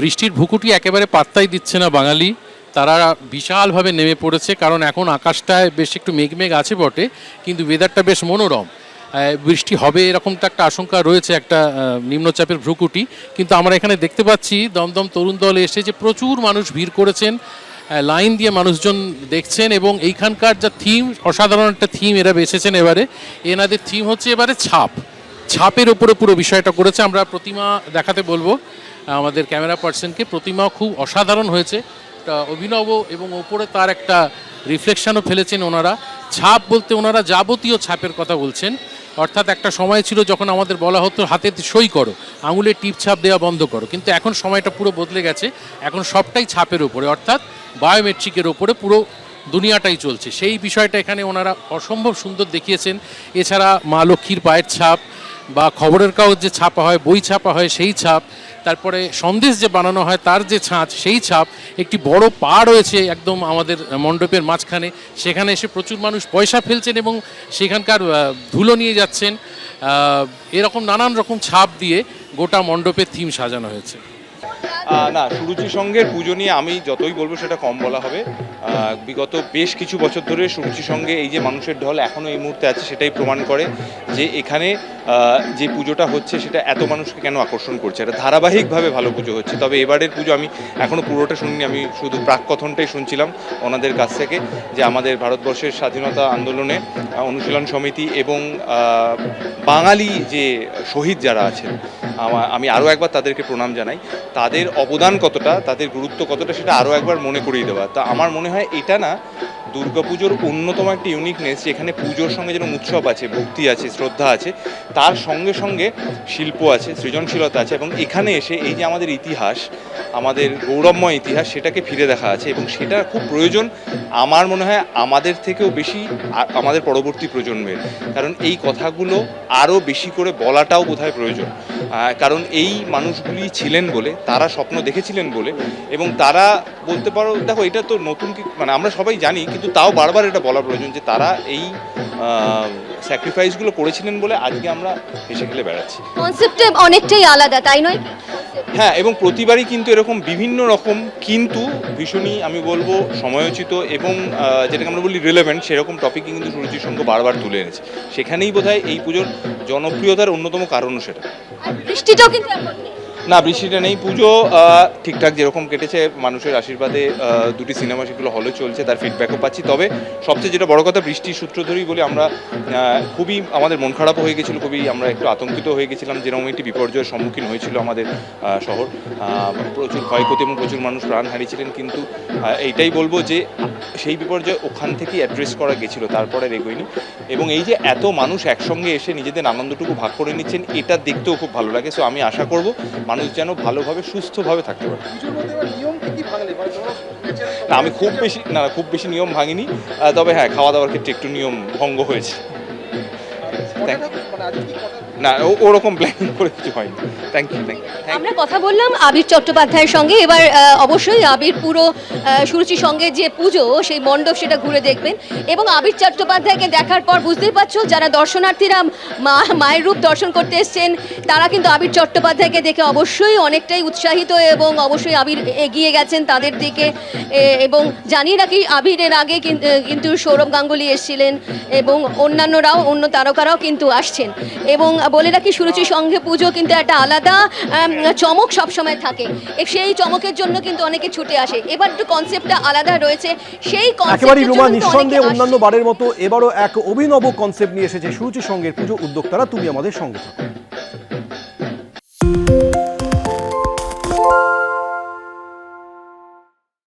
বৃষ্টির ভুকুটি একেবারে পাত্তাই দিচ্ছে না বাঙালি। তারা বিশালভাবে নেমে পড়েছে, কারণ এখন আকাশটায় বেশ একটু মেঘমেঘ আছে বটে, কিন্তু ওয়েদারটা বেশ মনোরম। বৃষ্টি হবে এরকম তো একটা আশঙ্কা রয়েছে একটা নিম্নচাপের ভ্রুকুটি। কিন্তু আমরা এখানে দেখতে পাচ্ছি, দমদম তরুণ দল এসে যে প্রচুর মানুষ ভিড় করেছেন লাইন দিয়ে মানুষজন দেখছেন এবং এইখানকার যা থিম অসাধারণ একটা থিম এরা বেছেছেন এবারে। এনাদের থিম হচ্ছে এবারে ছাপ। ছাপের ওপরে পুরো বিষয়টা করেছে, আমরা প্রতিমা দেখাতে বলব। আমাদের ক্যামেরা পার্সনকে প্রতিমা খুব অসাধারণ হয়েছে। অভিনব এবং ওপরে তার একটা রিফ্লেকশনও ফেলেছেন ওনারা। ছাপ বলতে ওনারা যাবতীয় ছাপের কথা বলছেন। অর্থাৎ একটা সময় ছিল যখন আমাদের বলা হতো, হাতে সই করো, আঙুলে টিপ ছাপ দেওয়া বন্ধ করো। কিন্তু এখন সময়টা পুরো বদলে গেছে। এখন সবটাই ছাপের উপরে, অর্থাৎ বায়োমেট্রিকের ওপরে পুরো দুনিয়াটাই চলছে। সেই বিষয়টা এখানে ওনারা অসম্ভব সুন্দর দেখিয়েছেন। এছাড়া মা লক্ষ্মীর পায়ের ছাপ বা খবরের কাগজ যে ছাপা হয়, বই ছাপা হয়, সেই ছাপ। তারপরে সন্দেশ যে বানানো হয়, তার যে ছাঁচ, সেই ছাপ। একটি বড় পা রয়েছে একদম আমাদের মণ্ডপের মাঝখানে। সেখানে এসে প্রচুর মানুষ পয়সা ফেলছেন এবং সেখানকার ধুলো নিয়ে যাচ্ছেন। এরকম নানান রকম ছাপ দিয়ে গোটা মণ্ডপের থিম সাজানো হয়েছে। না সুরুচি সঙ্গে পুজো নিয়ে আমি যতই বলব সেটা কম বলা হবে। বিগত বেশ কিছু বছর ধরে সুরুচি সঙ্গে এই যে মানুষের ঢল এখনও এই মুহূর্তে আছে, সেটাই প্রমাণ করে যে এখানে যে পুজোটা হচ্ছে, সেটা এত মানুষকে কেন আকর্ষণ করছে? এটা ধারাবাহিকভাবে ভালো পুজো হচ্ছে। তবে এবারের পুজো আমি এখনও পুরোটা শুনিনি, আমি শুধু প্রাককথনটাই শুনছিলাম ওনাদের কাছ থেকে যে আমাদের ভারতবর্ষের স্বাধীনতা আন্দোলনে অনুশীলন সমিতি এবং বাঙালি যে শহীদ যারা আছেন আমি আরও একবার তাদেরকে প্রণাম জানাই। তাদের অবদান কতটা, তাদের গুরুত্ব কতটা, সেটা আরও একবার মনে করিয়ে দেওয়া। তা আমার মনে হয় এটা না, দুর্গাপুজোর অন্যতম একটা ইউনিকনেস যেখানে পুজোর সঙ্গে যেরকম উৎসব আছে, ভক্তি আছে, শ্রদ্ধা আছে, তার সঙ্গে সঙ্গে শিল্প আছে, সৃজনশীলতা আছে এবং এখানে এসে এই যে আমাদের ইতিহাস আমাদের গৌরবময় ইতিহাস সেটাকে ফিরে দেখা আছে এবং সেটা খুব প্রয়োজন আমার মনে হয় আমাদের থেকেও বেশি আমাদের পরবর্তী প্রজন্মের। কারণ এই কথাগুলো আরও বেশি করে বলাটাও বোধহয় প্রয়োজন। কারণ এই মানুষগুলি ছিলেন বলে, তারা স্বপ্ন দেখেছিলেন বলে এবং তারা বলতে পারো, দেখো এটা তো নতুন মানে আমরা সবাই জানি, কিন্তু তাও বারবার এটা বলা প্রয়োজন যে তারা এই স্যাক্রিফাইসগুলো করেছিলেন বলে আজকে আমরা হেসে খেলে বেড়াচ্ছি। কনসেপ্টে অনেকটাই আলাদা তাই নয়? হ্যাঁ এবং প্রতিবারই কিন্তু এরকম বিভিন্ন রকম কিন্তু ভীষণই আমি বলব সময়োচিত এবং যেটাকে আমরা বলি রিলেভেন্ট সেরকম টপিকই কিন্তু সুরুচির সঙ্গে বারবার তুলে এনেছে। সেখানেই বোধহয় এই পুজোর জনপ্রিয়তার অন্যতম কারণও সেটা। বৃষ্টিটাও কিন্তু। না, বৃষ্টিটা নেই। পুজো ঠিকঠাক যেরকম কেটেছে, মানুষের আশীর্বাদে দুটি সিনেমা সেগুলো হলে চলছে, তার ফিডব্যাকও পাচ্ছি। তবে সবচেয়ে যেটা বড় কথা, বৃষ্টির সূত্র ধরেই বলি আমরা খুবই আমাদের মন খারাপ হয়ে গেছিল, খুবই আমরা একটু আতঙ্কিত হয়ে গেছিলাম, যেরকম একটি বিপর্যয়ের সম্মুখীন হয়েছিল আমাদের শহর। প্রচুর ক্ষয়ক্ষতি এবং প্রচুর মানুষ প্রাণ হারিয়েছিলেন, কিন্তু এইটাই বলব যে, সেই বিপর্যয় ওখান থেকেই অ্যাড্রেস করা গেছিল, তারপরে এগোয়নি এবং এই যে এত মানুষ একসঙ্গে এসে নিজেদের আনন্দটুকু ভাগ করে নিচ্ছেন, এটা দেখতেও খুব ভালো লাগে। সো আমি আশা করব মানুষ যেন ভালোভাবে সুস্থভাবে থাকতে পারে। না আমি খুব বেশি না খুব বেশি নিয়ম ভাঙিনি। তবে হ্যাঁ খাওয়া দাওয়ার ক্ষেত্রে একটু নিয়ম ভঙ্গ হয়েছে। Thank- না ওরকম প্ল্যানিং করে কিছু হয়নি। থ্যাংক ইউ আমরা কথা বললাম আবির চট্টোপাধ্যায়ের সঙ্গে। এবার অবশ্যই আবির পুরো আহ, সুরুচি সঙ্গে যে পুজো সেই মণ্ডপ সেটা ঘুরে দেখবেন। এবং আবির চট্টোপাধ্যায়কে দেখার পর বুঝতেই পারছ যারা দর্শনার্থীরা মা মায়ের রূপ দর্শন করতে এসছেন তারা কিন্তু আবির চট্টোপাধ্যায়কে দেখে অবশ্যই অনেকটাই উৎসাহিত এবং অবশ্যই আবির এগিয়ে গেছেন তাদের দিকে। এবং জানিয়ে রাখি আবিরের আগে কিন্তু সৌরভ গাঙ্গুলি এসেছিলেন এবং অন্যান্যরাও অন্য তারকারাও কিন্তু আসছেন। এবং বলে রাখি সুরুচি সঙ্গে পুজো কিন্তু একটা আলাদা চমক সবসময় থাকে। সেই চমকের জন্য কিন্তু অনেকে ছুটে আসে। এবার একটু কনসেপ্টটা আলাদা রয়েছে। সেই একেবারেই রুমা নিঃসন্দেহে অন্যান্য বারের মতো এবারও এক অভিনব কনসেপ্ট নিয়ে এসেছে সুরুচি সঙ্গের পুজো উদ্যোক্তারা। তুমি আমাদের সঙ্গে থাকো।